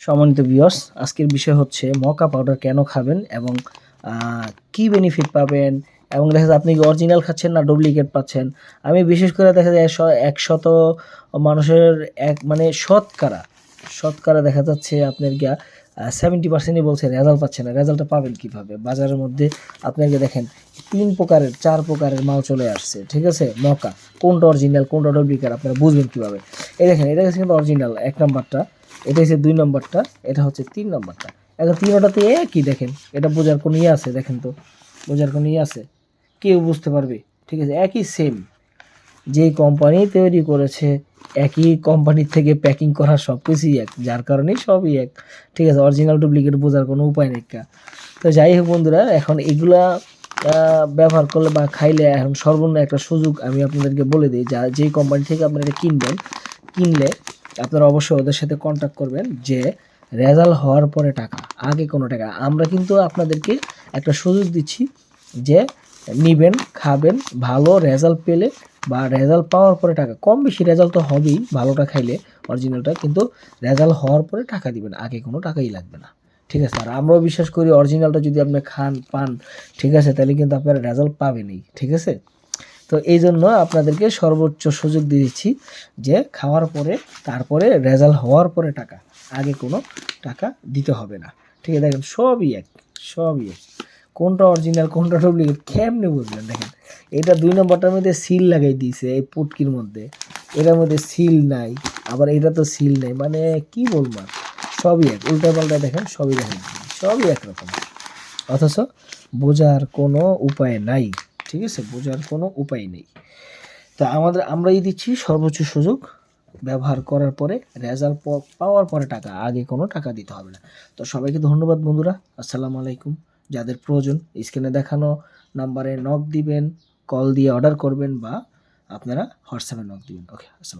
সম্মানিত বিয়স আজকের বিষয় হচ্ছে মকা পাউডার কেন খাবেন এবং কি বেনিফিট পাবেন এবং দেখা যায় আপনি অরিজিনাল খাচ্ছেন না ডুপ্লিকেট পাচ্ছেন? আমি বিশেষ করে দেখা যায় একশত মানুষের এক মানে শতকরা শতকরা দেখা যাচ্ছে আপনার গিয়া সেভেন্টি পার্সেন্টই বলছে রেজাল্ট পাচ্ছে না। রেজাল্টটা পাবেন কীভাবে? বাজারের মধ্যে আপনাকে দেখেন, তিন প্রকারের, চার প্রকারের মাল চলে আসছে, ঠিক আছে? মকা কোনটা অরিজিনাল কোনটা ডুপ্লিকেট আপনারা বুঝবেন কীভাবে? এই দেখেন, এটা কিন্তু অরিজিনাল এক নাম্বারটা। এটা হচ্ছে দুই নম্বরটা, এটা হচ্ছে তিন নম্বরটা। এখন তিনোটাতে একই দেখেন, এটা বোঝার কোনো ইয়ে আছে দেখেন তো, বোঝার কোনো ইয়ে আছে? কেউ বুঝতে পারবে? ঠিক আছে, একই সেম যেই কোম্পানি তৈরি করেছে, একই কোম্পানির থেকে প্যাকিং করা সব কিছুই এক, যার কারণেই সবই এক। ঠিক আছে অরিজিনাল ডুপ্লিকেট বোঝার কোনো উপায় নেই। তো যাই হোক বন্ধুরা, এখন এগুলা ব্যবহার করলে বা খাইলে এখন সর্বনিম্ন একটা সুযোগ আমি আপনাদেরকে বলে দিই, যা, যেই কোম্পানি থেকে আপনারা এটা কিনবেন, কিনলে আপনারা অবশ্যই ওদের সাথে কন্ট্যাক্ট করবেন যে রেজাল্ট হওয়ার পরে টাকা, আগে কোনো টাকা। আমরা কিন্তু আপনাদেরকে একটা সুযোগ দিচ্ছি যে নিবেন, খাবেন, ভালো রেজাল্ট পেলে বা রেজাল্ট পাওয়ার পরে টাকা, কম বেশি রেজাল্ট তো হবেই ভালোটা খাইলে অরিজিনালটা কিন্তু রেজাল্ট হওয়ার পরে টাকা দিবেন, আগে কোনো টাকাই লাগবে না। ঠিক আছে, আর আমরাও বিশ্বাস করি অরিজিনালটা যদি আপনি খান, পান, ঠিক আছে, তাহলে কিন্তু আপনারা রেজাল্ট পাবেনই, ঠিক আছে? তো এই জন্য আপনাদেরকে সর্বোচ্চ সুযোগ দিয়ে দিচ্ছি যে খাওয়ার পরে, তারপরে রেজাল্ট হওয়ার পরে টাকা, আগে কোনো টাকা দিতে হবে না। ঠিক আছে, দেখেন সবই এক সবই এক। কোনটা অরিজিনাল কোনটা ডুপ্লিকেট কেমনে বুঝলেন? দেখেন, এটা দুই নম্বরটার মধ্যে সিল লাগাই দিয়েছে এই পুটকির মধ্যে। এটার মধ্যে সিল নাই, আবার এটা তো সিল নেই মানে কি বলব আর? সবই এক উল্টা পাল্টা দেখেন, সবই দেখেন, সবই একরকম। অথচ বোঝার কোনো উপায় নাই। ঠিক আছে? বোঝার কোনো উপায় নেই। তা আমাদের, আমরাই দিচ্ছি সর্বোচ্চ সুযোগ ব্যবহার করার পরে, রেজাল্ট পাওয়ার পরে টাকা, আগে কোনো টাকা দিতে হবে না। তো সবাইকে ধন্যবাদ বন্ধুরা। আসসালামু আলাইকুম। যাদের প্রয়োজন, স্ক্রিনে দেখানো নাম্বারে নক দিবেন কল দিয়ে অর্ডার করবেন বা আপনারা হোয়াটসঅ্যাপে নক দিবেন। ওকে আসসালাম